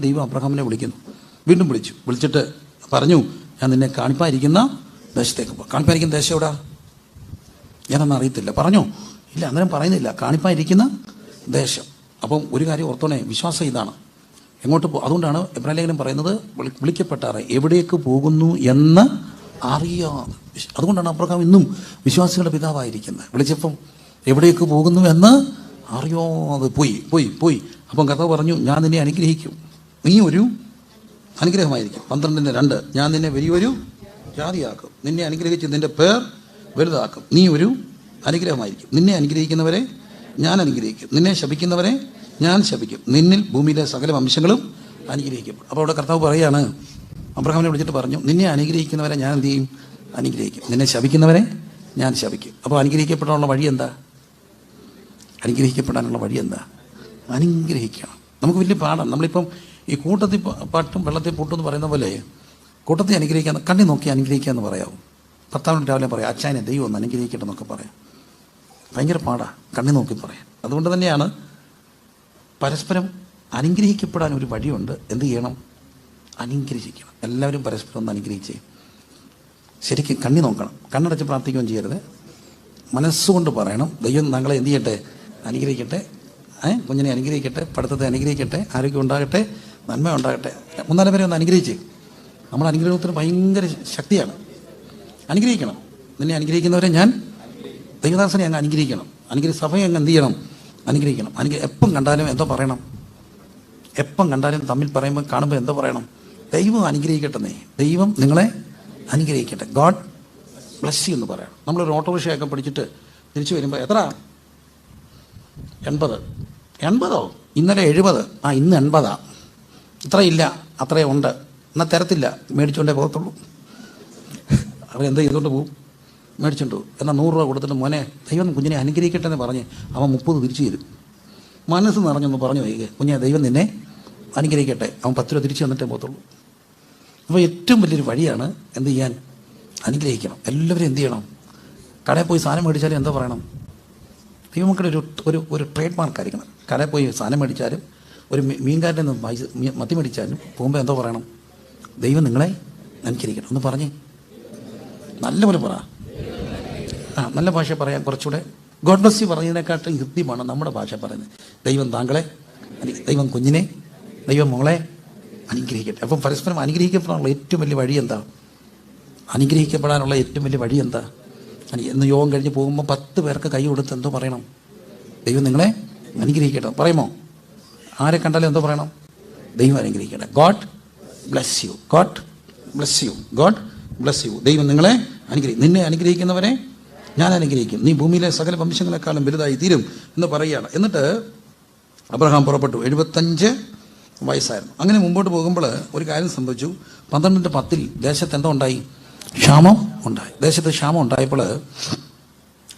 ദൈവം അബ്രഹാമിനെ വിളിക്കുന്നു. വീണ്ടും വിളിച്ചു. വിളിച്ചിട്ട് പറഞ്ഞു ഞാൻ നിന്നെ കാണിപ്പായിരിക്കുന്ന ദേശത്തേക്ക് പോകാം കാണിപ്പായിരിക്കുന്ന ദേശം എവിടാ? ഞാനൊന്നും അറിയത്തില്ല. പറഞ്ഞോ? ഇല്ല അന്നേരം പറയുന്നില്ല. കാണിപ്പായിരിക്കുന്ന ദേശം. അപ്പം ഒരു കാര്യം ഓർത്തോണേ വിശ്വാസം ഇതാണ്. എങ്ങോട്ട് പോ അതുകൊണ്ടാണ് എബ്രാഹിം ലേഖനം പറയുന്നത് വിളി- വിളിക്കപ്പെട്ടാറ്. എവിടേക്ക് പോകുന്നു എന്ന് അറിയാതെ. അതുകൊണ്ടാണ് അബ്രഹാം ഇന്നും വിശ്വാസികളുടെ പിതാവായിരിക്കുന്നത്. വിളിച്ചപ്പം എവിടേക്ക് പോകുന്നു എന്ന് അറിയാതെ. പോയി പോയി പോയി. അപ്പം കഥ പറഞ്ഞു ഞാൻ നിന്നെ അനുഗ്രഹിക്കും. നീ ഒരു അനുഗ്രഹമായിരിക്കും. പന്ത്രണ്ടിന്റെ രണ്ട്. ഞാൻ നിന്നെ വലിയൊരു ജാതിയാക്കും. നിന്നെ അനുഗ്രഹിച്ച് നിന്റെ പേർ വലുതാക്കും. നീ ഒരു അനുഗ്രഹമായിരിക്കും. നിന്നെ അനുഗ്രഹിക്കുന്നവരെ ഞാൻ അനുഗ്രഹിക്കും. നിന്നെ ശപിക്കുന്നവരെ ഞാൻ ശപിക്കും. നിന്നിൽ ഭൂമിയിലെ സകല വംശങ്ങളും അനുഗ്രഹിക്കും അപ്പോൾ അവിടെ കർത്താവ് പറയാണ് അബ്രഹാമിനെ വിളിച്ചിട്ട് പറഞ്ഞു നിന്നെ അനുഗ്രഹിക്കുന്നവരെ ഞാൻ എന്ത് ചെയ്യും? അനുഗ്രഹിക്കും. നിന്നെ ശപിക്കുന്നവരെ ഞാൻ ശപിക്കും. അപ്പോൾ അനുഗ്രഹിക്കപ്പെടാനുള്ള വഴി എന്താ? അനുഗ്രഹിക്കപ്പെടാനുള്ള വഴി എന്താ? അനുഗ്രഹിക്കണം. നമുക്ക് വലിയ പാടാണ് നമ്മളിപ്പം ഈ കൂട്ടത്തിൽ പാട്ടും വെള്ളത്തിൽ പൂട്ടും എന്ന് പറയുന്ന പോലെ കൂട്ടത്തിൽ അനുഗ്രഹിക്കാൻ കണ്ണി നോക്കി അനുഗ്രഹിക്കുക എന്ന് പറയാവും. പത്താം മിനിറ്റ് രാവിലെ പറയാം അച്ഛനെ ദൈവം ഒന്ന് അനുഗ്രഹിക്കട്ടെ എന്നൊക്കെ പറയാം. ഭയങ്കര പാടാ കണ്ണി നോക്കി പറയാം. അതുകൊണ്ട് തന്നെയാണ് പരസ്പരം അനുഗ്രഹിക്കപ്പെടാൻ ഒരു വഴിയുണ്ട്. എന്ത് ചെയ്യണം? അനുഗ്രഹിക്കണം എല്ലാവരും പരസ്പരം ഒന്ന് അനുഗ്രഹിച്ചേ ശരിക്കും കണ്ണി നോക്കണം. കണ്ണടച്ച് പ്രാർത്ഥിക്കുകയും ചെയ്യരുത്. മനസ്സുകൊണ്ട് പറയണം. ദൈവം ഞങ്ങളെ എന്ത് ചെയ്യട്ടെ? അനുഗ്രഹിക്കട്ടെ. കുഞ്ഞിനെ അനുഗ്രഹിക്കട്ടെ. പഠിത്തത്തെ അനുഗ്രഹിക്കട്ടെ. ആരോഗ്യം ഉണ്ടാകട്ടെ. നന്മ ഉണ്ടാകട്ടെ. മൂന്നാൽ പേരെ ഒന്ന് അനുഗ്രഹിച്ച്. നമ്മൾ അനുഗ്രഹത്തിന് ഭയങ്കര ശക്തിയാണ്. അനുഗ്രഹിക്കണം. നിന്നെ അനുഗ്രഹിക്കുന്നവരെ ഞാൻ ദൈവദാസനെ അങ്ങ് അനുഗ്രഹിക്കണം. അനുഗ്രഹ സഭയെ അങ്ങ് എന്ത് ചെയ്യണം? അനുഗ്രഹിക്കണം. അനുഗ്രഹം എപ്പം കണ്ടാലും എന്തോ പറയണം. എപ്പം കണ്ടാലും തമ്മിൽ പറയുമ്പോൾ കാണുമ്പോൾ എന്തോ പറയണം. ദൈവം അനുഗ്രഹിക്കട്ടെ ദൈവം നിങ്ങളെ അനുഗ്രഹിക്കട്ടെ. ഗോഡ് ബ്ലസ് യു എന്ന് പറയണം ഒരു ഓട്ടോറിക്ഷയൊക്കെ പിടിച്ചിട്ട് തിരിച്ചു വരുമ്പോൾ എത്ര? എൺപത്. എൺപതോ? ഇന്നലെ എഴുപത്. ആ ഇന്ന് എൺപതാ. ഇത്രയില്ല അത്രേ ഉണ്ട്. എന്നാൽ തരത്തില്ല മേടിച്ചുകൊണ്ടേ പോകത്തുള്ളൂ. അവൻ എന്താ ചെയ്തുകൊണ്ട് പോകും മേടിച്ചുകൊണ്ട് പോകും എന്നാൽ നൂറ് രൂപ കൊടുത്തിട്ട് മോനെ ദൈവം കുഞ്ഞിനെ അനുഗ്രഹിക്കട്ടെ എന്ന് പറഞ്ഞ് അവൻ മുപ്പത് തിരിച്ചു തരും. മനസ്സ് നിറഞ്ഞൊന്ന് പറഞ്ഞു വൈകി കുഞ്ഞെ ദൈവം നിന്നെ അനുഗ്രഹിക്കട്ടെ. അവൻ പത്ത് രൂപ തിരിച്ചു തന്നിട്ടേ പോകത്തുള്ളൂ. അപ്പോൾ ഏറ്റവും വലിയൊരു വഴിയാണ് എന്ത് ചെയ്യാൻ? അനുഗ്രഹിക്കണം. എല്ലാവരും എന്ത് ചെയ്യണം? കടയിൽ പോയി സാധനം മേടിച്ചാലും എന്താ പറയണം? ദൈവമക്കളുടെ ഒരു ഒരു ഒരു ട്രേഡ് മാർക്കായിരിക്കണം കടയിൽ പോയി സാധനം മേടിച്ചാലും ഒരു മീൻകാരന്റെ മത്തി മേടിച്ചാലും പോകുമ്പോൾ എന്തോ പറയണം. ദൈവം നിങ്ങളെ അനുകരിക്കണം ഒന്ന് പറഞ്ഞേ. നല്ലപോലെ പറ. ആ നല്ല ഭാഷ പറയാം കുറച്ചുകൂടെ ഗോഡ് ബ്ലസ് യു പറഞ്ഞതിനെക്കാട്ടും ഹൃദ്യമാണ് നമ്മുടെ ഭാഷ പറയുന്നത്. ദൈവം താങ്കളെ ദൈവം കുഞ്ഞിനെ ദൈവം മോളെ അനുഗ്രഹിക്കട്ടെ. അപ്പം പരസ്പരം അനുഗ്രഹിക്കപ്പെടാനുള്ള ഏറ്റവും വലിയ വഴി എന്താ? അനുഗ്രഹിക്കപ്പെടാനുള്ള ഏറ്റവും വലിയ വഴി എന്താ? എന്ന് യോഗം കഴിഞ്ഞ് പോകുമ്പോൾ പത്ത് പേർക്ക് കൈ കൊടുത്ത് എന്തോ പറയണം. ദൈവം നിങ്ങളെ അനുഗ്രഹിക്കട്ടെ. പറയുമോ? ആരെ കണ്ടാലും എന്തോ പറയണം? ദൈവം അനുഗ്രഹിക്കട്ടെ. God bless you God bless you God bless you ദൈവം നിങ്ങളെ അനുഗ്രഹിക്കും നിന്നെ അനുഗ്രഹിക്കുന്നവരെ ഞാൻ അനുഗ്രഹിക്കും. നീ ഭൂമിയിലെ സകല വംശങ്ങളെക്കാളും വലുതായി തീരും എന്ന് പറയുകയാണ്. എന്നിട്ട് അബ്രഹാം പുറപ്പെട്ടു. എഴുപത്തഞ്ച് വയസ്സായിരുന്നു. അങ്ങനെ മുമ്പോട്ട് പോകുമ്പോൾ ഒരു കാര്യം സംഭവിച്ചു. പന്ത്രണ്ടിന്റെ പത്തിൽ ദേശത്ത് എന്തോ ഉണ്ടായി? ക്ഷാമം ഉണ്ടായി. ദേശത്ത് ക്ഷാമം ഉണ്ടായപ്പോൾ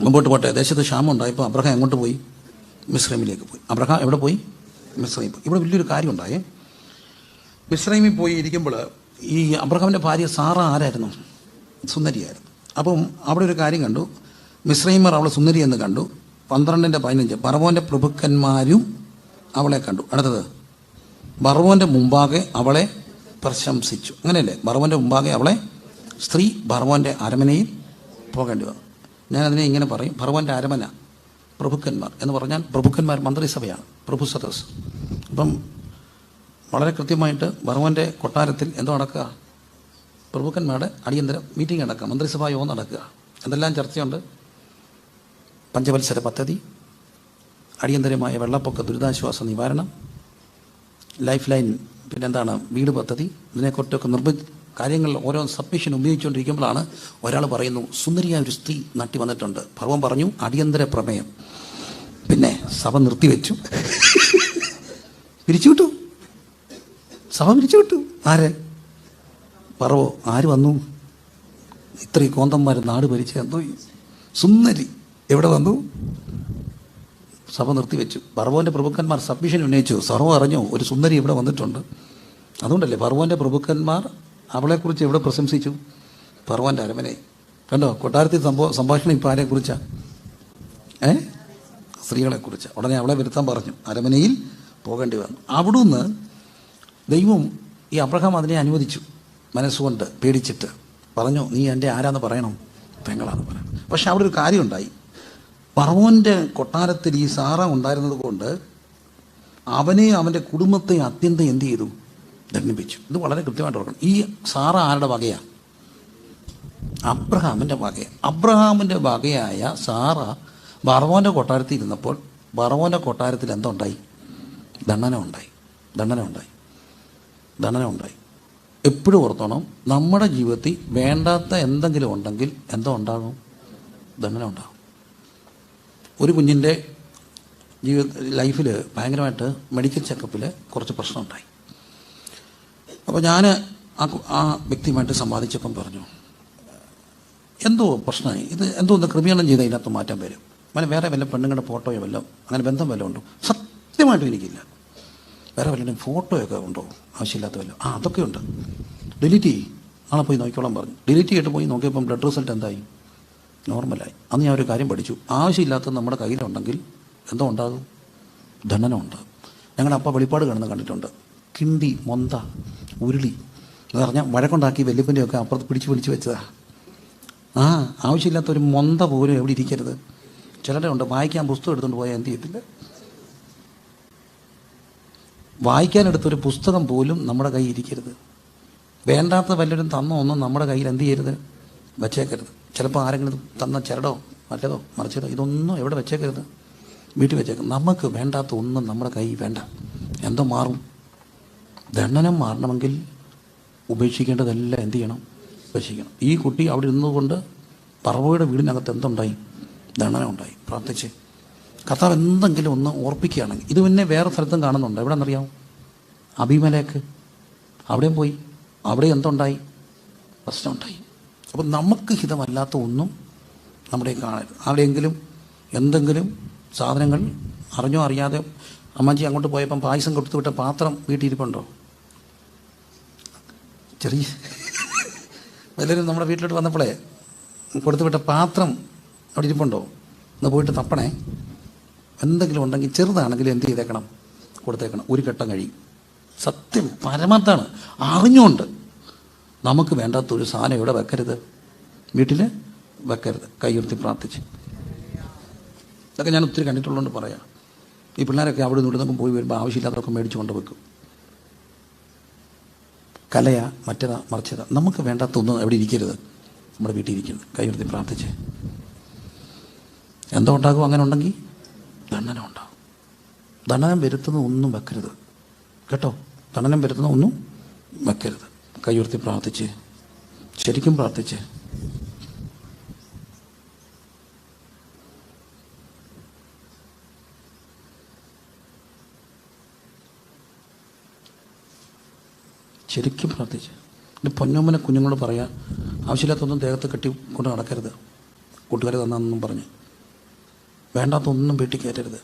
മുമ്പോട്ട് പോട്ടെ. ദേശത്ത് ക്ഷാമം ഉണ്ടായപ്പോൾ അബ്രഹാം എങ്ങോട്ട് പോയി? മിശ്രമിലേക്ക് പോയി. അബ്രഹാം എവിടെ പോയി? പോയി ഇവിടെ വലിയൊരു കാര്യം ഉണ്ടായേ മിശ്രമിൽ പോയി ഇരിക്കുമ്പോൾ ഈ അബ്രഹാമിന്റെ ഭാര്യ സാറ ആരായിരുന്നു? സുന്ദരിയായിരുന്നു. അപ്പം അവിടെ ഒരു കാര്യം കണ്ടു. മിശ്രൈമർ അവളെ സുന്ദരി എന്ന് കണ്ടു. പന്ത്രണ്ടിന്റെ പതിനഞ്ച്. ബർവോന്റെ പ്രഭുക്കന്മാരും അവളെ കണ്ടു. അടുത്തത് ബർവോന്റെ മുമ്പാകെ അവളെ പ്രശംസിച്ചു. അങ്ങനെയല്ലേ? ബർവോന്റെ മുമ്പാകെ അവളെ സ്ത്രീ ബർവോന്റെ അരമനയിൽ പോകേണ്ടി വന്നു. ഞാനതിനെ ഇങ്ങനെ പറയും. ബർവോന്റെ അരമന. പ്രഭുക്കന്മാർ എന്ന് പറഞ്ഞാൽ പ്രഭുക്കന്മാർ മന്ത്രിസഭയാണ് പ്രഭു സദസ് അപ്പം വളരെ കൃത്യമായിട്ട് ഭഗവാന്റെ കൊട്ടാരത്തിൽ എന്തോ നടക്കുക? പ്രഭുക്കന്മാരുടെ അടിയന്തര മീറ്റിംഗ് നടക്കുക മന്ത്രിസഭാ യോഗം നടക്കുക. എന്തെല്ലാം ചർച്ചയുണ്ട്? പഞ്ചവത്സര പദ്ധതി അടിയന്തരമായ വെള്ളപ്പൊക്ക ദുരിതാശ്വാസ നിവാരണം ലൈഫ് ലൈൻ പിന്നെന്താണ് വീട് പദ്ധതി ഇതിനെക്കുറിച്ചൊക്കെ നിർമ്മി കാര്യങ്ങൾ ഓരോ സബ്മിഷൻ ഉപയോഗിച്ചുകൊണ്ടിരിക്കുമ്പോഴാണ് ഒരാൾ പറയുന്നു സുന്ദരിയായ ഒരു സ്ത്രീ നട്ടി വന്നിട്ടുണ്ട്. ഭർവം പറഞ്ഞു അടിയന്തര പ്രമേയം. പിന്നെ സഭ നിർത്തിവെച്ചു. പിരിച്ചുവിട്ടു. സഭ പിരിച്ചുവിട്ടു. ആരെ? പറവോ ആര് വന്നു? ഇത്രയും കോന്തന്മാർ നാട് ഭരിച്ച എന്തോ സുന്ദരി എവിടെ വന്നു? സഭ നിർത്തിവെച്ചു. പറവോന്റെ പ്രഭുക്കന്മാർ സബ്മിഷൻ ഉന്നയിച്ചു. സർവ അറിഞ്ഞു ഒരു സുന്ദരി ഇവിടെ വന്നിട്ടുണ്ട്. അതുകൊണ്ടല്ലേ പറവോന്റെ പ്രഭുക്കന്മാർ അവളെക്കുറിച്ച് എവിടെ പ്രശംസിച്ചു? പറവോന്റെ അരമനെ. കണ്ടോ കൊട്ടാരത്തിൽ സംഭവ സംഭാഷണം ഇപ്പം ആരെക്കുറിച്ചാണ് ഏ? സ്ത്രീകളെക്കുറിച്ച്. ഉടനെ അവളെ വരുത്താൻ പറഞ്ഞു. അരമനയിൽ പോകേണ്ടി വന്നു. അവിടുന്ന് ദൈവം ഈ അബ്രഹാം അതിനെ അനുവദിച്ചു. മനസ്സുകൊണ്ട് പേടിച്ചിട്ട് പറഞ്ഞു നീ എന്റെ ആരാന്ന് പറയണം? പെങ്ങളാന്ന് പറയണം. പക്ഷെ അവിടെ ഒരു കാര്യമുണ്ടായി. പറവോന്റെ കൊട്ടാരത്തിൽ ഈ സാറ ഉണ്ടായിരുന്നത് കൊണ്ട് അവനെ അവന്റെ കുടുംബത്തെ അത്യന്തം എന്ത് ചെയ്തു? ദണ്ഡിപ്പിച്ചു. ഇത് വളരെ കൃത്യമായിട്ട് ഓർക്കണം. ഈ സാറ ആരുടെ വകയാണ് അബ്രഹാമിന്റെ വകയാണ് അബ്രഹാമിന്റെ വകയായ സാറ ബറവോന്റെ കൊട്ടാരത്തിൽ ഇരുന്നപ്പോൾ ബർവോന്റെ കൊട്ടാരത്തിൽ എന്തുണ്ടായി ദണ്ഡനം ഉണ്ടായി. ദണ്ഡനം ഉണ്ടായി. ദണ്ഡനം ഉണ്ടായി. എപ്പോഴും ഓർത്തോണം നമ്മുടെ ജീവിതത്തിൽ വേണ്ടാത്ത എന്തെങ്കിലും ഉണ്ടെങ്കിൽ എന്തോ ഉണ്ടാകും? ദണ്ഡനം ഉണ്ടാകും. ഒരു കുഞ്ഞിന്റെ ജീവിത ലൈഫിൽ ഭയങ്കരമായിട്ട് മെഡിക്കൽ ചെക്കപ്പിൽ കുറച്ച് പ്രശ്നമുണ്ടായി അപ്പോൾ ഞാൻ ആ ആ വ്യക്തിയുമായിട്ട് സംവാദിച്ചപ്പം പറഞ്ഞു എന്തോ പ്രശ്നമായി? ഇത് എന്തോ ഒന്ന് ക്രമീകരണം ചെയ്ത് അതിനകത്ത് മാറ്റാൻ വരും. അങ്ങനെ വേറെ വല്ല പെണ്ണുങ്ങളുടെ ഫോട്ടോയോ വല്ലതും അങ്ങനെ ബന്ധം വല്ലതും ഉണ്ടോ? സത്യമായിട്ടും എനിക്കില്ല. വേറെ വല്ലതും ഫോട്ടോയൊക്കെ ഉണ്ടോ? ആവശ്യമില്ലാത്ത വല്ലതും ആ അതൊക്കെ ഉണ്ട്. ഡിലീറ്റ് ചെയ്യും. നാളെ പോയി നോക്കിക്കോളാൻ പറഞ്ഞു. ഡിലീറ്റ് ചെയ്തിട്ട് പോയി നോക്കിയപ്പം ബ്ലഡ് റിസൾട്ട് എന്തായി? നോർമലായി അന്ന് ഞാൻ ഒരു കാര്യം പഠിച്ചു. ആവശ്യമില്ലാത്തത് നമ്മുടെ കയ്യിലുണ്ടെങ്കിൽ എന്തോ ഉണ്ടാകും? ദണ്ഡനം ഉണ്ടാകും. അപ്പ വെളിപ്പാട് കാണുന്ന കണ്ടിട്ടുണ്ട്. കിണ്ടി മൊന്ത ഉരുളി. എന്ന് പറഞ്ഞാൽ വഴക്കുണ്ടാക്കി വല്യപ്പന്റെയൊക്കെ അപ്പുറത്ത് പിടിച്ച് പിടിച്ച് വെച്ചതാ. ആ ആവശ്യമില്ലാത്ത ഒരു മൊന്ത പോലും എവിടെ ഇരിക്കരുത്. ചിലരുടെ ഉണ്ട് വായിക്കാൻ പുസ്തകം എടുത്തുകൊണ്ട് പോയാൽ എന്ത് ചെയ്യത്തില്ല? വായിക്കാനെടുത്തൊരു പുസ്തകം പോലും നമ്മുടെ കയ്യിൽ ഇരിക്കരുത്. വേണ്ടാത്ത വല്ലവരും തന്ന ഒന്നും നമ്മുടെ കയ്യിൽ എന്ത് ചെയ്യരുത്? വെച്ചേക്കരുത്. ചിലപ്പോൾ ആരെങ്കിലും തന്ന ചിരടോ മറ്റേതോ മറിച്ചതോ ഇതൊന്നും എവിടെ വെച്ചേക്കരുത്? വീട്ടിൽ വെച്ചേക്കും നമുക്ക് വേണ്ടാത്ത ഒന്നും നമ്മുടെ കൈ വേണ്ട. എന്തോ മാറും. ദണ്ഡനം മാറണമെങ്കിൽ ഉപേക്ഷിക്കേണ്ടതെല്ലാം എന്ത് ചെയ്യണം? ഉപേക്ഷിക്കണം. ഈ കുട്ടി അവിടെ ഇരുന്നുകൊണ്ട് പറവയുടെ വീടിനകത്ത് എന്തുണ്ടായി? ദണ്ഡനം ഉണ്ടായി. പ്രാർത്ഥിച്ച്. കർത്താവ് എന്തെങ്കിലും ഒന്ന് ഓർപ്പിക്കുകയാണെങ്കിൽ ഇത് പിന്നെ വേറെ സ്ഥലത്തും കാണുന്നുണ്ട്? എവിടെ എന്നറിയാമോ അഭിമലേക്ക്. അവിടെയും പോയി. അവിടെ എന്തുണ്ടായി? പ്രശ്നമുണ്ടായി. അപ്പം നമുക്ക് ഹിതമല്ലാത്ത ഒന്നും നമ്മുടെ കാണരുത്. അവിടെയെങ്കിലും എന്തെങ്കിലും സാധനങ്ങൾ അറിഞ്ഞോ അറിയാതെ അമ്മാജി അങ്ങോട്ട് പോയപ്പം പായസം കൊടുത്തു വിട്ട പാത്രം വീട്ടിലിരിപ്പുണ്ടോ? ചെറിയ വലിയ നമ്മുടെ വീട്ടിലോട്ട് വന്നപ്പോഴേ കൊടുത്തു വിട്ട പാത്രം അവിടെ ഇരിപ്പുണ്ടോ? ഒന്ന് പോയിട്ട് തപ്പണേ. എന്തെങ്കിലും ഉണ്ടെങ്കിൽ ചെറുതാണെങ്കിലും എന്ത് ചെയ്തേക്കണം? കൊടുത്തേക്കണം. ഒരു ഘട്ടം കഴിയും സത്യം പരമത്താണ് അറിഞ്ഞുകൊണ്ട്. നമുക്ക് വേണ്ടാത്ത ഒരു സാധനം ഇവിടെ വെക്കരുത്. വീട്ടിൽ വെക്കരുത്. കൈയുർത്തി പ്രാർത്ഥിച്ച്. ഇതൊക്കെ ഞാൻ ഒത്തിരി കണ്ടിട്ടുള്ളതുകൊണ്ട് പറയാം. ഈ പിള്ളേരൊക്കെ അവിടെ നിന്ന് ഇവിടുന്ന് പോയി വരുമ്പോൾ ആവശ്യമില്ലാത്തതൊക്കെ മേടിച്ചു കൊണ്ട് വെക്കും കലയാ മറ്റേതാ മറിച്ചതാ. നമുക്ക് വേണ്ടാത്ത ഒന്നും എവിടെ ഇരിക്കരുത്. നമ്മുടെ വീട്ടിൽ ഇരിക്കരുത്. കൈയുർത്തി പ്രാർത്ഥിച്ച്. എന്തോ ഉണ്ടാകും അങ്ങനെ ഉണ്ടെങ്കിൽ ദണ്ഡനം ഉണ്ടാകും. ദണ്ഡനം വരുത്തുന്ന ഒന്നും വെക്കരുത്. കേട്ടോ? ദണ്ഡനം വരുത്തുന്ന ഒന്നും വെക്കരുത്. കൈയുർത്തി പ്രാർത്ഥിച്ച്. ശരിക്കും പ്രാർത്ഥിച്ച്. ശരിക്കും പ്രാർത്ഥിച്ച്. എന്റെ പൊന്നോമ്മനെ കുഞ്ഞുങ്ങളോട് പറയാം ആവശ്യമില്ലാത്തൊന്നും ദേഹത്ത് കെട്ടി കൊണ്ട് നടക്കരുത്. കൂട്ടുകാർ തന്നാന്നും പറഞ്ഞ്. വേണ്ടാത്തൊന്നും വീട്ടിൽ കയറ്റരുത്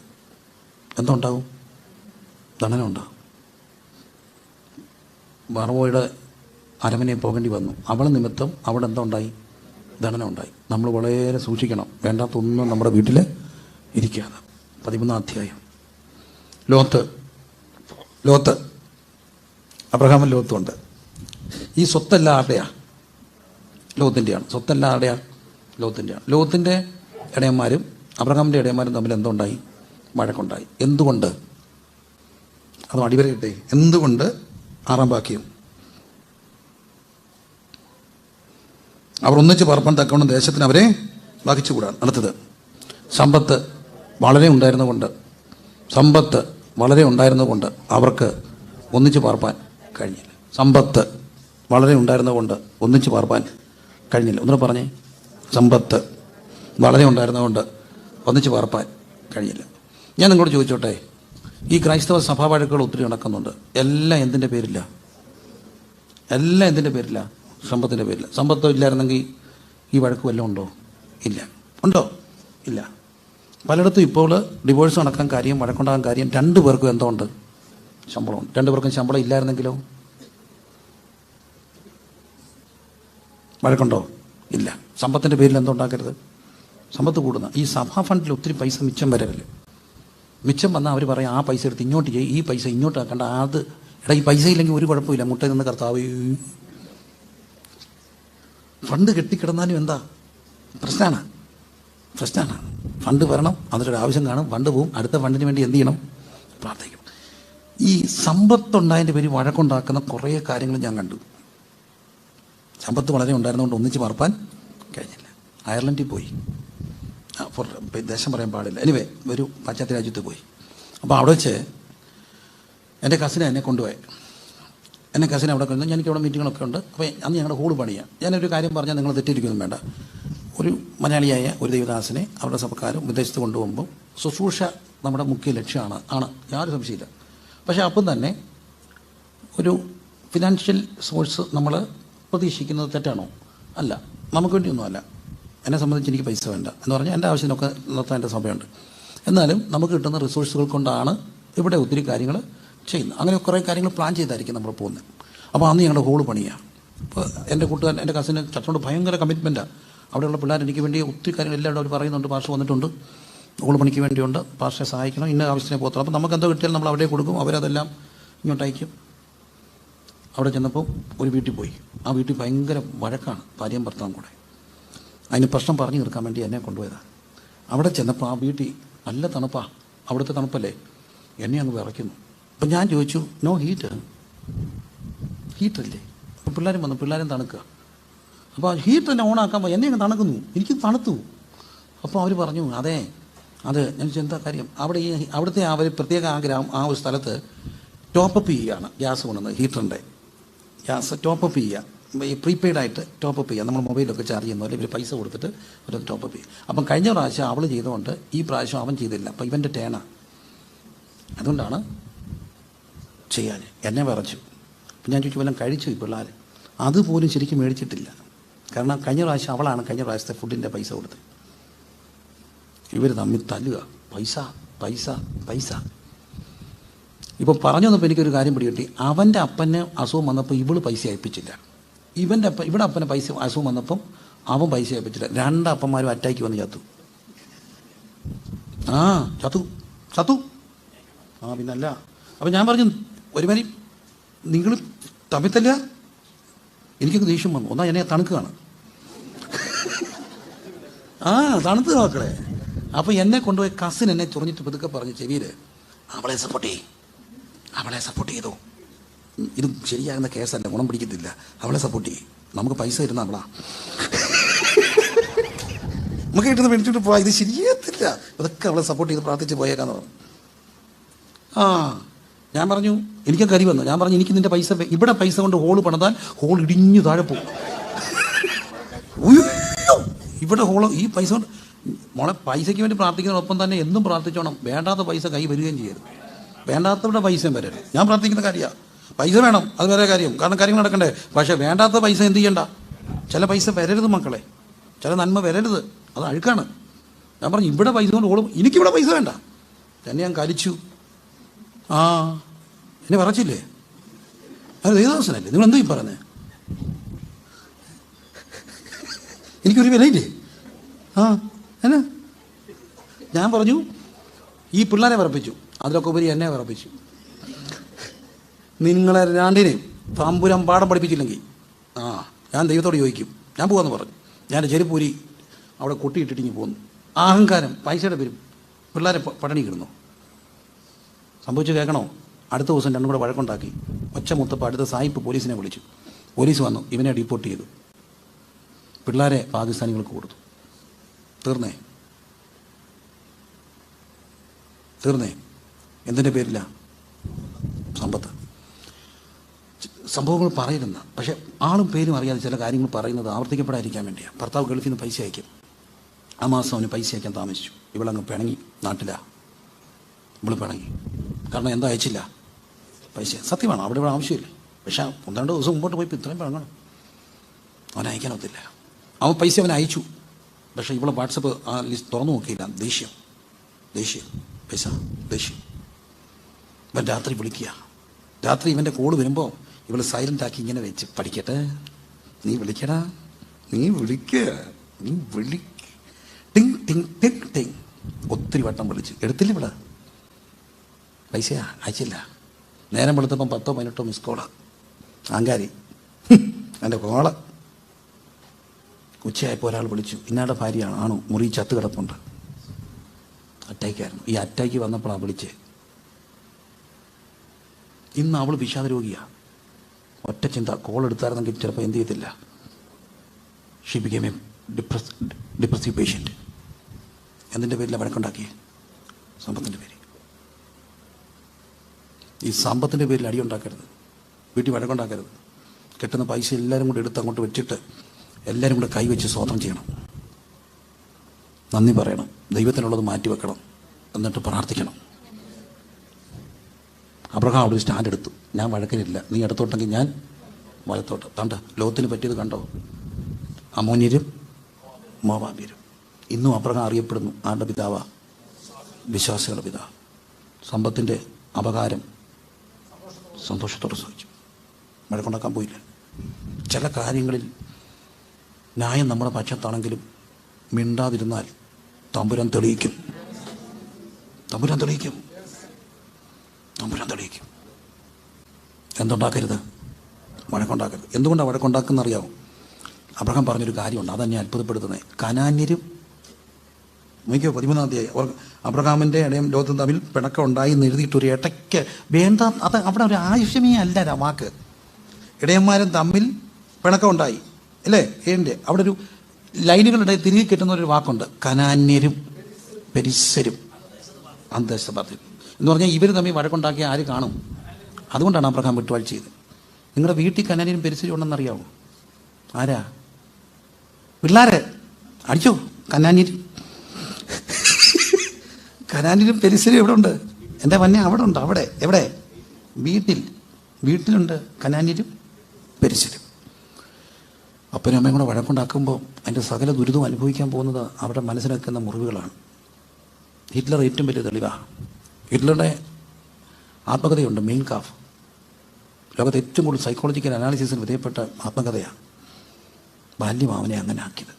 എന്തുണ്ടാവും? ഉണ്ടാകും ദണനം ഉണ്ടാവും ബർവോയുടെ അരമനയിൽ പോകേണ്ടി വന്നു. അവൾ നിമിത്തം അവിടെ എന്താ ഉണ്ടായി ദണനം ഉണ്ടായി നമ്മൾ വളരെ സൂക്ഷിക്കണം. വേണ്ടാത്തൊന്നും നമ്മുടെ വീട്ടിൽ ഇരിക്കാതെ. പതിമൂന്നാം അധ്യായം. ലോത്ത്. ലോത്ത്. അബ്രഹാമൻ ലോത്തുണ്ട് ഈ സ്വത്തെല്ലാം ആരുടെയാ? ലോത്തിന്റെയാണ് സ്വത്തെല്ലാം ആരുടെയാ? ലോത്തിന്റെയാണ് ലോത്തിന്റെ ഇടയന്മാരും അബ്രഹാമിന്റെ ഇടയന്മാരും തമ്മിൽ എന്തുണ്ടായി? വഴക്കുണ്ടായി. എന്തുകൊണ്ട്? അത് അടിവരയിട്ടെ. എന്തുകൊണ്ട്? ആറാം വാക്യം. അവർ ഒന്നിച്ച് പറപ്പാൻ തക്കവണ്ണം ദേശത്തിന് അവരെ വഹിച്ചുകൂടാ അടുത്തത്. സമ്പത്ത് വളരെ ഉണ്ടായിരുന്നുകൊണ്ട്. സമ്പത്ത് വളരെ ഉണ്ടായിരുന്നുകൊണ്ട് അവർക്ക് ഒന്നിച്ച് പാർപ്പാൻ കഴിഞ്ഞില്ല. സമ്പത്ത് വളരെ ഉണ്ടായിരുന്നുകൊണ്ട് ഒന്നിച്ച് പാർപ്പാൻ കഴിഞ്ഞില്ല. ഒന്നുകൂടെ പറഞ്ഞേ. സമ്പത്ത് വളരെ ഉണ്ടായിരുന്നുകൊണ്ട് ഒന്നിച്ച് പാർപ്പാൻ കഴിയില്ല. ഞാൻ നിങ്ങളോട് ചോദിച്ചോട്ടെ ഈ ക്രൈസ്തവ സഭാ വഴക്കുകൾ ഒത്തിരി നടക്കുന്നുണ്ട്. എല്ലാം എന്തിന്റെ പേരില്ല എല്ലാം എന്തിന്റെ പേരില്ല സമ്പത്തിന്റെ പേരില്ല സമ്പത്തോ ഇല്ലായിരുന്നെങ്കിൽ ഈ വഴക്ക് വല്ലതും ഉണ്ടോ? ഇല്ല. ഉണ്ടോ? ഇല്ല. പലയിടത്തും ഇപ്പോൾ ഡിവോഴ്സ് നടക്കാൻ കാര്യം വഴക്കുണ്ടാകാൻ കാര്യം രണ്ടു പേർക്കും എന്തോ ഉണ്ട്? ശമ്പളമുണ്ട്. രണ്ടു പേർക്കും ശമ്പളം ഇല്ലായിരുന്നെങ്കിലോ? വഴക്കുണ്ടോ? ഇല്ല. സമ്പത്തിന്റെ പേരിൽ എന്തോ ഉണ്ടാക്കരുത്. സമ്പത്ത് കൂടുന്ന. ഈ സഭാ ഫണ്ടിൽ ഒത്തിരി പൈസ മിച്ചം വരവില്ല മിച്ചം വന്നാൽ അവർ പറയും ആ പൈസ എടുത്ത് ഇങ്ങോട്ട് ചെയ്യും ഈ പൈസ ഇങ്ങോട്ട് ആക്കണ്ട. അത് എടാ ഈ പൈസ ഇല്ലെങ്കിൽ ഒരു കുഴപ്പമില്ല. മുട്ടയിൽ നിന്ന് കർത്താവ് ഫണ്ട് കെട്ടിക്കിടന്നാലും എന്താ? പ്രശ്നമാണ് പ്രശ്നമാണ് ഫണ്ട് വരണം അതിനൊരു ആവശ്യം കാണും. ഫണ്ട് പോവും. അടുത്ത ഫണ്ടിന് വേണ്ടി എന്ത് ചെയ്യണം? പ്രാർത്ഥിക്കും. ഈ സമ്പത്തുണ്ടായതിന്റെ പേര് വഴക്കുണ്ടാക്കുന്ന കുറേ കാര്യങ്ങൾ ഞാൻ കണ്ടു. സമ്പത്ത് വളരെ ഉണ്ടായിരുന്നുകൊണ്ട് ഒന്നിച്ച് മറപ്പാൻ കഴിഞ്ഞില്ല. അയർലൻഡിൽ പോയി. ദേശം പറയാൻ പാടില്ല. എനിവേ ഒരു പാശ്ചാത്യ രാജ്യത്ത് പോയി. അപ്പോൾ അവിടെ വെച്ച് എന്റെ കസിനെ എന്നെ കൊണ്ടുപോയി. എന്നെ കസിനെ അവിടെ കൊണ്ടു എനിക്ക് അവിടെ മീറ്റിങ്ങുകളൊക്കെ ഉണ്ട്. അപ്പോൾ അന്ന് ഞങ്ങളുടെ ഹോൾ പണിയാം. ഞാനൊരു കാര്യം പറഞ്ഞാൽ നിങ്ങൾ തെറ്റിരിക്കൊന്നും വേണ്ട. ഒരു മലയാളിയായ ഒരു ദേവദാസിനെ അവരുടെ സഭക്കാരും വിദേശത്ത് കൊണ്ടുപോകുമ്പോൾ ശുശ്രൂഷ നമ്മുടെ മുഖ്യ ലക്ഷ്യമാണ്. ആണ്. യാതൊരു സംശയമില്ല പക്ഷേ അപ്പം തന്നെ ഒരു ഫിനാൻഷ്യൽ സോഴ്സ് നമ്മൾ പ്രതീക്ഷിക്കുന്നത് തെറ്റാണോ? അല്ല. നമുക്ക് വേണ്ടിയൊന്നുമല്ല. എന്നെ സംബന്ധിച്ച് എനിക്ക് പൈസ വേണ്ട എന്ന് പറഞ്ഞാൽ എന്റെ ആവശ്യത്തിനൊക്കെ നിർത്താൻ എന്റെ സമയമുണ്ട്. എന്നാലും നമുക്ക് കിട്ടുന്ന റിസോഴ്സുകൾ കൊണ്ടാണ് ഇവിടെ ഒത്തിരി കാര്യങ്ങൾ ചെയ്യുന്നത്. അങ്ങനെ കുറേ കാര്യങ്ങൾ പ്ലാൻ ചെയ്തായിരിക്കും നമ്മൾ പോകുന്നത്. അപ്പോൾ അന്ന് ഞങ്ങളുടെ ഹോൾ പണിയാണ്. അപ്പോൾ എന്റെ കൂട്ടുകാരൻ എന്റെ കസിന് ചട്ടനോട് ഭയങ്കര കമ്മിറ്റ്മെന്റാണ് അവിടെയുള്ള പിള്ളേർ എനിക്ക് വേണ്ടി ഒത്തിരി കാര്യങ്ങൾ എല്ലാവരും അവർ പറയുന്നുണ്ട് പാർഷ വന്നിട്ടുണ്ട്. ഹോൾ പണിക്ക് വേണ്ടിയുണ്ട്. പാർഷയെ സഹായിക്കണം ഇന്ന ആവശ്യത്തിനെ പോകത്തുള്ളൂ. അപ്പോൾ നമുക്ക് എന്തോ കിട്ടിയാൽ നമ്മൾ അവിടെ കൊടുക്കും അവരതെല്ലാം ഇങ്ങോട്ട് അയക്കും. അവിടെ ചെന്നപ്പോൾ ഒരു വീട്ടിൽ പോയി. ആ വീട്ടിൽ ഭയങ്കര വഴക്കാണ് ഭാര്യയും ഭർത്താവും കൂടെ. അതിന് പ്രശ്നം പറഞ്ഞു തീർക്കാൻ വേണ്ടി എന്നെ കൊണ്ടുപോയതാണ് അവിടെ ചെന്നപ്പോൾ ആ വീട്ടിൽ നല്ല തണുപ്പാ. അവിടുത്തെ തണുപ്പല്ലേ? എന്നെ അങ്ങ് വിറയ്ക്കുന്നു. അപ്പം ഞാൻ ചോദിച്ചു നോ ഹീറ്റ് ഹീറ്റല്ലേ അപ്പം പിള്ളേരും വന്നു. പിള്ളേരും തണുക്കുക. അപ്പോൾ ഹീറ്റ് തന്നെ ഓണാക്കാൻ പോയി. എന്നെ അങ്ങ് തണുക്കുന്നു. എനിക്ക് തണുത്തു. അപ്പോൾ അവർ പറഞ്ഞു അതെ അത് ഞാൻ എന്താ കാര്യം? അവിടെ ഈ അവിടുത്തെ ആ ഒരു പ്രത്യേക ആ ആ ഒരു സ്ഥലത്ത് ടോപ്പപ്പ് ചെയ്യുകയാണ് ഗ്യാസ് കൊണ്ടുവന്നത് ഹീറ്ററിന്റെ. ഗ്യാസ് ടോപ്പപ്പ് ചെയ്യുക. ഈ പ്രീപെയ്ഡ് ആയിട്ട് ടോപ്പപ്പ് ചെയ്യുക നമ്മൾ മൊബൈലൊക്കെ ചാർജ് ചെയ്യുന്ന ഇവർ പൈസ കൊടുത്തിട്ട് ഒരു ടോപ്പപ്പ് ചെയ്യും. അപ്പം കഴിഞ്ഞ പ്രാവശ്യം അവൾ ചെയ്തുകൊണ്ട് ഈ പ്രാവശ്യം അവൻ ചെയ്തില്ല. അപ്പം ഇവന്റെ ടേണ അതുകൊണ്ടാണ് ചെയ്യാൻ എന്നെ വിറച്ചു. അപ്പം ഞാൻ ചോദിച്ചു വല്ലതും കഴിച്ചു ഈ പിള്ളേർ അതുപോലും ശരിക്കും മേടിച്ചിട്ടില്ല. കാരണം കഴിഞ്ഞ പ്രാവശ്യം അവളാണ് കഴിഞ്ഞ പ്രാവശ്യത്തെ ഫുഡിന്റെ പൈസ കൊടുത്തത്. ഇവർ തമ്മിൽ തല്ലുക. പൈസ പൈസ പൈസ. ഇപ്പം പറഞ്ഞു വന്നപ്പോൾ എനിക്കൊരു കാര്യം പിടികിട്ടി. അവന്റെ അപ്പന് അസുഖം വന്നപ്പോൾ ഇവൾ പൈസ അയപ്പിച്ചില്ല ഇവന്റെ അപ്പ ഇവിടെ അപ്പന് പൈസ അസുഖം വന്നപ്പം അവൻ പൈസ ഏൽപ്പിച്ചില്ല. രണ്ട് അപ്പന്മാരും അറ്റാക്ക് വന്ന് ചത്തു. ആ ചത്തു. ചത്തു. ആ പിന്നല്ല. അപ്പം ഞാൻ പറഞ്ഞു ഒരുമാതിരി നിങ്ങൾ തമ്മിൽ തല്ല എനിക്കൊക്കെ ദേഷ്യം വന്നു. ഒന്നാ എന്നെ തണുക്കുകയാണ്. ആ തണുത്ത് മക്കളെ. അപ്പം എന്നെ കൊണ്ടുപോയി കസിൻ എന്നെ ചൊറിഞ്ഞിട്ട് പതുക്കെ പറഞ്ഞു ചെവിയിൽ അവളെ സപ്പോർട്ട് ചെയ്യും. അവളെ സപ്പോർട്ട് ചെയ്തു. ഇത് ശരിയാകുന്ന കേസല്ല ഗുണം പിടിക്കത്തില്ല. അവളെ സപ്പോർട്ട് ചെയ്യും. നമുക്ക് പൈസ ഇരുന്ന അവളാ നമുക്ക് കിട്ടുന്ന മേടിച്ചിട്ട് പോവാ. ഇത് ശരിയാകത്തില്ല. അതൊക്കെ അവളെ സപ്പോർട്ട് ചെയ്ത് പ്രാർത്ഥിച്ച് പോയേക്കാന്ന് പറഞ്ഞു. ആ ഞാൻ പറഞ്ഞു എനിക്കും കരി വന്നു. ഞാൻ പറഞ്ഞു എനിക്ക് നിന്റെ പൈസ ഇവിടെ പൈസ കൊണ്ട് ഹോൾ പണിതാൽ ഹോൾ ഇടിഞ്ഞു താഴെ പോകും! ഇവിടെ ഹോൾ ഈ പൈസ കൊണ്ട് മോളെ പൈസയ്ക്ക് വേണ്ടി പ്രാർത്ഥിക്കുന്നതിനൊപ്പം തന്നെ എന്നും പ്രാർത്ഥിച്ചോണം. വേണ്ടാത്ത പൈസ കൈ വരികയും ചെയ്യരുത്. വേണ്ടാത്തവരുടെ പൈസയും വരരുത്. ഞാൻ പ്രാർത്ഥിക്കുന്ന കാര്യമാണ്. പൈസ വേണം അത് വേറെ കാര്യം. കാരണം കാര്യങ്ങൾ നടക്കണ്ടേ. പക്ഷേ വേണ്ടാത്ത പൈസ എന്ത് ചെയ്യണ്ട? ചില പൈസ വരരുത് മക്കളെ. ചില നന്മ വരരുത്. അത് അഴുക്കാണ്. ഞാൻ പറഞ്ഞു ഇവിടെ പൈസ കൊണ്ട് ഓളും എനിക്കിവിടെ പൈസ വേണ്ട. തന്നെ ഞാൻ കലിച്ചു ആ എന്നെ പറച്ചില്ലേ? അത് ദേവദാസനല്ലേ? നിങ്ങൾ എന്തോ പറഞ്ഞേ എനിക്കൊരു വിലയില്ലേ? ആ എന്നാ? ഞാൻ പറഞ്ഞു ഈ പിള്ളേരെ വിറപ്പിച്ചു അതിലൊക്കെ ഉപരി എന്നെ വിറപ്പിച്ചു നിങ്ങളെ രണ്ടിനെയും താമ്പുരം പാഠം പഠിപ്പിച്ചില്ലെങ്കിൽ. ആ ഞാൻ ദൈവത്തോട് ചോദിക്കും. ഞാൻ പോകാമെന്ന് പറഞ്ഞു. ഞാൻ ചെരുപ്പൂരി അവിടെ കൊട്ടിയിട്ടിട്ടിങ്ങി പോന്നു. അഹങ്കാരം പൈസയുടെ പേരും പിള്ളേരെ പട്ടിണി കിടന്നു. സംഭവിച്ചു കേൾക്കണോ? അടുത്ത ദിവസം രണ്ടും കൂടെ വഴക്കുണ്ടാക്കി. ഒച്ച മുത്തപ്പ അടുത്ത സായിപ്പ് പോലീസിനെ വിളിച്ചു. പോലീസ് വന്നു ഇവനെ ഡിപ്പോർട്ട് ചെയ്തു. പിള്ളേരെ പാകിസ്ഥാനികൾക്ക് കൊടുത്തു. തീർന്നേ? തീർന്നേ? എന്തിന്റെ പേരില്ല സമ്പത്ത്. സംഭവങ്ങൾ പറയരുന്ന പക്ഷെ ആളും പേരും അറിയാതെ ചില കാര്യങ്ങൾ പറയുന്നത് ആവർത്തിക്കപ്പെടാതിരിക്കാൻ വേണ്ടിയാണ് ഭർത്താവ് ഗൾഫിൽ നിന്ന് പൈസ അയക്കും. ആ മാസം അവന് പൈസ അയക്കാൻ താമസിച്ചു. ഇവളങ്ങ് പിണങ്ങി നാട്ടിലാ. ഇവൾ പിണങ്ങി. കാരണം എന്താ അയച്ചില്ല? പൈസ. സത്യമാണ് അവിടെ ഇവിടെ ആവശ്യമില്ല. പക്ഷെ ഒന്ന് രണ്ട് ദിവസം മുമ്പോട്ട് പോയി ഇത്രയും പിണങ്ങണം. അവൻ അയക്കാനൊത്തില്ല അവൻ പൈസ അവൻ അയച്ചു. പക്ഷെ ഇവളെ വാട്സപ്പ് ആ ലിസ്റ്റ് തുറന്നു നോക്കിയില്ല. ദേഷ്യം. ദേഷ്യം. പൈസ. ദേഷ്യം. ഇവൻ രാത്രി വിളിക്കുക. രാത്രി ഇവന്റെ കോൾ വരുമ്പോൾ ഇവൾ സൈലന്റ് ആക്കി ഇങ്ങനെ വെച്ച് പഠിക്കട്ടെ. നീ വിളിക്കടാ. നീ വിളിക്ക. നീ വിളി. ടിങ് ടിങ് ടിങ് ടിങ്. ഒത്തിരി വട്ടം വിളിച്ചു. എടുത്തില്ല ഇവിടെ പൈസയാ? അയച്ചില്ല. നേരം വെളുത്തപ്പം പത്തോ പതിനെട്ടോ മിസ് കോൾ ആങ്കാരി. എന്റെ കോൾ. ഉച്ചയായപ്പോൾ ഒരാൾ വിളിച്ചു. ഇന്നാടെ ഭാര്യയാണ് ആണോ. മുറി ചത്ത് കിടപ്പുണ്ട്. അറ്റാക്കായിരുന്നു ഈ അറ്റാക്ക് വന്നപ്പോഴാണ് വിളിച്ചേ. ഇന്ന് അവൾ വിഷാദ രോഗിയാണ് ഒറ്റ ചിന്ത. കോൾ എടുത്തായിരുന്നെങ്കിൽ ചിലപ്പോൾ എന്ത് ചെയ്തില്ല she became a depress depressive patient എന്തിന്റെ പേരിൽ വഴക്കുണ്ടാക്കിയേ? സമ്പത്തിന്റെ പേര്. ഈ സമ്പത്തിന്റെ പേരിൽ അടി ഉണ്ടാക്കരുത്. വീട്ടിൽ വഴക്കുണ്ടാക്കരുത്. കിട്ടുന്ന പൈസ എല്ലാവരും കൂടെ എടുത്ത് അങ്ങോട്ട് വെച്ചിട്ട് എല്ലാവരും കൂടെ കൈവച്ച് സ്വതന്ത്രം ചെയ്യണം. നന്ദി പറയണം. ദൈവത്തിനുള്ളത് മാറ്റി വെക്കണം എന്നിട്ട് പ്രാർത്ഥിക്കണം. അബ്രഹാം അവിടെ സ്റ്റാൻഡ് എടുത്തു. ഞാൻ വഴക്കിനില്ല. നീ എടുത്തോട്ടെങ്കിൽ ഞാൻ വലത്തോട്ട്. തണ്ട ലോകത്തിന് പറ്റിയത് കണ്ടോ? അമോന്യരും മോവാബീരും ഇന്നും അബ്രഹാം അറിയപ്പെടുന്നു. ആരുടെ പിതാവ? വിശ്വാസികളുടെ പിതാവ്. സമ്പത്തിന്റെ അപകാരം സന്തോഷത്തോടെ സഹിച്ചു. മഴ കൊണ്ടാക്കാൻ പോയില്ല. ചില കാര്യങ്ങളിൽ ന്യായം നമ്മുടെ പക്ഷത്താണെങ്കിലും മിണ്ടാതിരുന്നാൽ തമ്പുരാൻ തെളിയിക്കും. തമ്പുരാൻ തെളിയിക്കും. തമ്പുരാൻ തെളിയിക്കും എന്തുണ്ടാക്കരുത്? വഴക്കുണ്ടാക്കരുത്. എന്തുകൊണ്ടാണ് വഴക്കുണ്ടാക്കുന്ന അറിയാമോ അബ്രഹാം പറഞ്ഞൊരു കാര്യമുണ്ട് അതെന്നെ അത്ഭുതപ്പെടുത്തുന്നത്. കനാന്യരും നോക്കിയോ പതിമൂന്നാം തീയതി അബ്രഹാമിന്റെ ഇടയും ലോകത്തും തമ്മിൽ പിണക്കം ഉണ്ടായി എന്ന് എഴുതിയിട്ട് ഒരു ഇടയ്ക്ക് വേണ്ട അത് അവിടെ ഒരു ആയുഷ്യമേ അല്ല വാക്ക്. ഇടയന്മാരും തമ്മിൽ പിണക്കം ഉണ്ടായി അല്ലേ? ഏന്റെ അവിടെ ഒരു ലൈനുകളുടെ തിരികെ കിട്ടുന്ന ഒരു വാക്കുണ്ട്. കനാന്യരും പെരിസരും അന്തസ്ഥ പറഞ്ഞു എന്ന് പറഞ്ഞാൽ ഇവർ തമ്മിൽ വഴക്കുണ്ടാക്കി ആര് കാണും? അതുകൊണ്ടാണ് അബ്രഹാം വിട്ടുവാഴ്ച ചെയ്ത് നിങ്ങളുടെ വീട്ടിൽ കനാന്യരും പെരിസരും ഉണ്ടെന്നറിയാവോ? ആരാ? പിള്ളേര്? അടിച്ചോ കനാനിൽ കനാനിലും പെരിസരും എവിടെ ഉണ്ട്? എന്റെ വന്നെ അവിടെ ഉണ്ട് അവിടെ. എവിടെ? വീട്ടിൽ. വീട്ടിലുണ്ട് കനാനിലും പെരിസരും അപ്പനും അമ്മയും കൂടെ വഴക്കുണ്ടാക്കുമ്പോൾ അതിന്റെ സകല ദുരിതവും അനുഭവിക്കാൻ പോകുന്നത് അവരുടെ മനസ്സിലാക്കുന്ന മുറിവുകളാണ്. ഹിറ്റ്ലർ ഏറ്റവും വലിയ തെളിവാണ് ഹിറ്റ്ലറുടെ ആത്മകഥയുണ്ട് മെയിൻ കാഫ്. ലോകത്തെ ഏറ്റവും കൂടുതൽ സൈക്കോളജിക്കൽ അനാലിസിസിന് വിധേയപ്പെട്ട ആത്മകഥയാണ് ബാല്യം അവനെ അങ്ങനെ ആക്കിയത്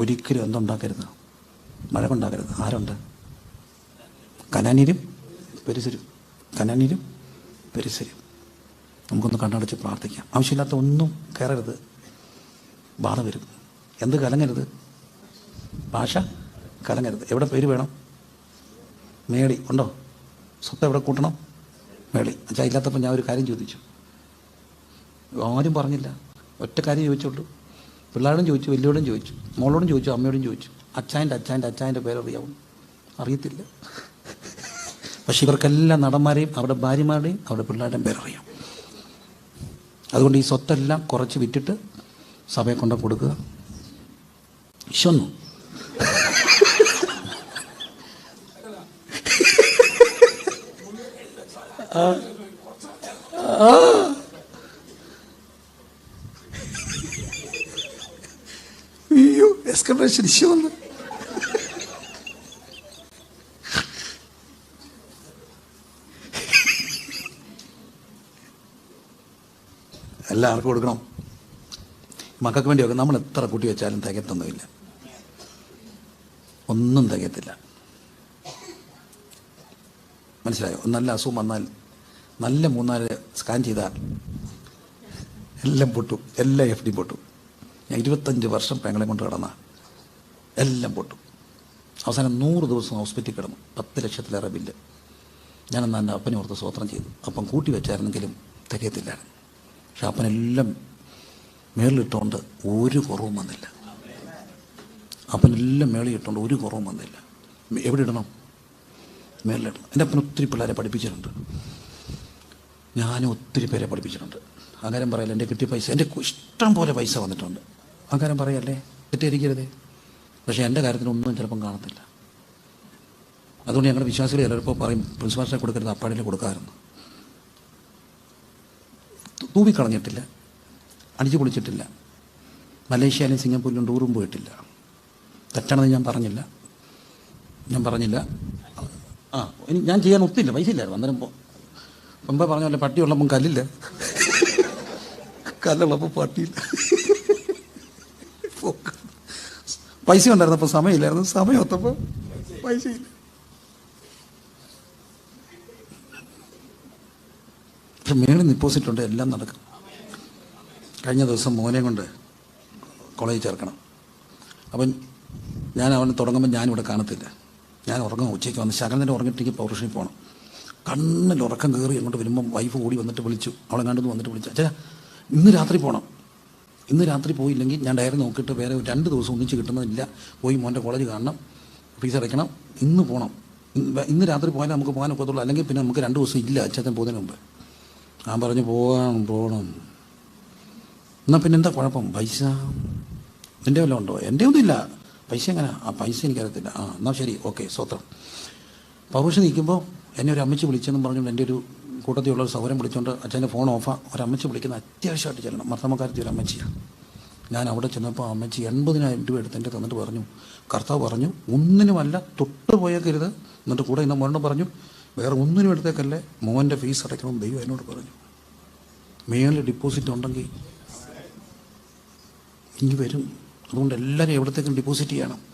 ഒരിക്കലും എന്തുണ്ടാക്കരുത്? മഴ കൊണ്ടാക്കരുത് ആരുണ്ട്? കനാനീരും പെരിസരും കനാനീരും പെരിസരും നമുക്കൊന്ന് കണ്ണടച്ച് പ്രാർത്ഥിക്കാം. ആവശ്യമില്ലാത്ത ഒന്നും കയറരുത്. ബാധ വരും. എന്ത് കലങ്ങരുത്? ഭാഷ കലങ്ങരുത്. എവിടെ പേര് വേണം? മേടി ഉണ്ടോ? സ്വത്ത് എവിടെ കൂട്ടണം? മേളി. അച്ഛാ ഇല്ലാത്തപ്പോൾ ഞാൻ ഒരു കാര്യം ചോദിച്ചു. ആരും പറഞ്ഞില്ല. ഒറ്റ കാര്യം ചോദിച്ചുള്ളൂ. പിള്ളേരോടും ചോദിച്ചു വലിയോടും ചോദിച്ചു മോളോടും ചോദിച്ചു അമ്മയോടും ചോദിച്ചു. അച്ഛന്റെ അച്ഛന്റെ അച്ഛന്റെ പേരറിയാവും. അറിയത്തില്ല. പക്ഷെ ഇവർക്കെല്ലാം നടന്മാരെയും അവരുടെ ഭാര്യമാരുടെയും അവരുടെ പിള്ളേരുടെയും പേരറിയാം. അതുകൊണ്ട് ഈ സ്വത്തെല്ലാം കുറച്ച് വിറ്റിട്ട് സഭയെ കൊണ്ട് കൊടുക്കുക. വിശ്വന്നു അയ്യോ എക്സ്കർഷൻ വിശ്വന്ന് എല്ലാവർക്കും കൊടുക്കണം. മക്കൾക്ക് വേണ്ടിയൊക്കെ നമ്മൾ എത്ര കുട്ടി വെച്ചാലും തികത്തൊന്നുമില്ല ഒന്നും തികയത്തില്ല. മനസ്സിലായോ? നല്ല അസുഖം വന്നാൽ നല്ല മൂന്നാൽ സ്കാൻ ചെയ്താൽ എല്ലാം പൊട്ടും. എല്ലാ എഫ് ഡി പൊട്ടും. ഞാൻ ഇരുപത്തഞ്ച് വർഷം പെങ്ങളെ കൊണ്ട് കിടന്ന. എല്ലാം പൊട്ടും. അവസാനം നൂറ് ദിവസം ഹോസ്പിറ്റലിൽ കിടന്നു. പത്ത് ലക്ഷത്തിലേറെ ബില്ല് ഞാനന്ന് എന്റെ അപ്പനെ ഓർത്ത് സ്വോത്രം ചെയ്തു. അപ്പം കൂട്ടി വെച്ചായിരുന്നെങ്കിലും തികയത്തില്ലായിരുന്നു. പക്ഷെ അപ്പനെല്ലാം മേളിലിട്ടുകൊണ്ട് ഒരു കുറവും വന്നില്ല. അപ്പനെല്ലാം മേളിൽ ഇട്ടുകൊണ്ട് ഒരു കുറവും വന്നില്ല. എവിടെ ഇടണം? മേളിലിടണം. എന്റെ അപ്പൻ ഒത്തിരി പിള്ളേരെ പഠിപ്പിച്ചിട്ടുണ്ട്. ഞാനും ഒത്തിരി പേരെ പഠിപ്പിച്ചിട്ടുണ്ട്. അങ്ങനെ പറയല്ലേ എന്റെ കിട്ടിയ പൈസ എന്റെ ഇഷ്ടം പോലെ പൈസ വന്നിട്ടുണ്ട്. അങ്ങനെ പറയല്ലേ തെറ്റിദ്ധരിക്കരുതേ. പക്ഷേ എന്റെ കാര്യത്തിനൊന്നും ചിലപ്പം കാണത്തില്ല. അതുകൊണ്ട് ഞങ്ങളുടെ വിശ്വാസികൾ ചിലപ്പോൾ പറയും പ്രിൻസിപ്പാളിനെ കൊടുക്കരുത് അപ്പാടിനെ കൊടുക്കാറുണ്ട്. തൂവിക്കളഞ്ഞിട്ടില്ല അടിച്ചു പൊളിച്ചിട്ടില്ല. മലേഷ്യയിലും സിംഗപ്പൂരിലും ടൂറും പോയിട്ടില്ല. തെറ്റാണെന്ന് ഞാൻ പറഞ്ഞില്ല. ഞാൻ പറഞ്ഞില്ല. ആ ഞാൻ ചെയ്യാൻ ഒത്തില്ല പൈസ ഇല്ലായിരുന്നു. അന്നേരം പോ പറഞ്ഞ പോലെ പട്ടി ഉള്ളപ്പം കല്ലില്ല. കല്ലുള്ളപ്പോൾ പട്ടിയില്ല. പൈസ ഉണ്ടായിരുന്നപ്പോൾ സമയമില്ലായിരുന്നു. സമയം ഒത്തപ്പോൾ പൈസയില്ല. പക്ഷെ മേളിൽ ഡിപ്പോസിറ്റ് ഉണ്ട് എല്ലാം നടക്കും. കഴിഞ്ഞ ദിവസം മോനെ കൊണ്ട് കോളേജിൽ ചേർക്കണം. അപ്പം ഞാൻ അവൻ തുടങ്ങുമ്പോൾ ഞാനിവിടെ കാണത്തില്ല. ഞാൻ ഉറങ്ങും ഉച്ചയ്ക്ക് വന്ന് ശകലനെ ഉറങ്ങിയിട്ടേക്ക് പൗർഷനിൽ പോകണം കണ്ണിൽ ഉറക്കം കയറി അങ്ങോട്ട് വരുമ്പം വൈഫ് കൂടി വന്നിട്ട് വിളിച്ചു. അവളെ കണ്ടെന്ന് വന്നിട്ട് വിളിച്ചു. അച്ഛാ ഇന്ന് രാത്രി പോകണം ഇന്ന് രാത്രി പോയില്ലെങ്കിൽ ഞാൻ ഡയറി നോക്കിയിട്ട് വേറെ രണ്ട് ദിവസം ഒന്നിച്ച് കിട്ടുന്നതില്ല. പോയി മോന്റെ കോളേജ് കാണണം. ഫീസ് അടയ്ക്കണം. ഇന്ന് പോകണം ഇന്ന് രാത്രി പോയാലേ നമുക്ക് പോകാൻ ഒക്കത്തുള്ളൂ. അല്ലെങ്കിൽ പിന്നെ നമുക്ക് രണ്ട് ദിവസം ഇല്ല അച്ഛൻ പോകുന്നതിന് മുമ്പ്. ഞാൻ പറഞ്ഞു പോകണം പോകണം എന്നാൽ പിന്നെ എന്താ കുഴപ്പം? പൈസ? നിന്റെ വല്ലതും ഉണ്ടോ? എന്റെ ഒന്നും ഇല്ല. പൈസ എങ്ങനെ? ആ പൈസ എനിക്കറിയത്തില്ല. ആ എന്നാൽ ശരി. ഓക്കെ സ്വത്രം. പൗരുഷ നിൽക്കുമ്പോൾ എന്നെ ഒരു അമ്മച്ചി വിളിച്ചെന്നും പറഞ്ഞുകൊണ്ട് എന്റെ ഒരു കൂട്ടത്തിലുള്ള ഒരു സൗരം വിളിച്ചുകൊണ്ട് അച്ഛന്റെ ഫോൺ ഓഫാ. ഒരു അമ്മച്ചി വിളിക്കുന്ന അത്യാവശ്യമായിട്ട് ചെല്ലണം. മർത്തമക്കാരത്തി ഒരു അമ്മച്ചിയാണ് ഞാൻ അവിടെ ചെന്നപ്പോൾ അമ്മച്ചി എൺപതിനായിരം രൂപ എടുത്ത് എന്റെ തന്നിട്ട് പറഞ്ഞു. കർത്താവ് പറഞ്ഞു ഒന്നിനുമല്ല തൊട്ട് പോയേക്കരുത്. എന്നിട്ട് കൂടെ ഇന്ന് മോനോട് പറഞ്ഞു വേറെ ഒന്നിനും എടുത്തേക്കല്ലേ. മോന്റെ ഫീസ് അടയ്ക്കണം ദൈവം എന്നോട് പറഞ്ഞു. മേലിൽ ഡിപ്പോസിറ്റ് ഉണ്ടെങ്കിൽ ഇനി വരും. അതുകൊണ്ട് എല്ലാവരും എവിടത്തേക്കും ഡിപ്പോസിറ്റ് ചെയ്യണം.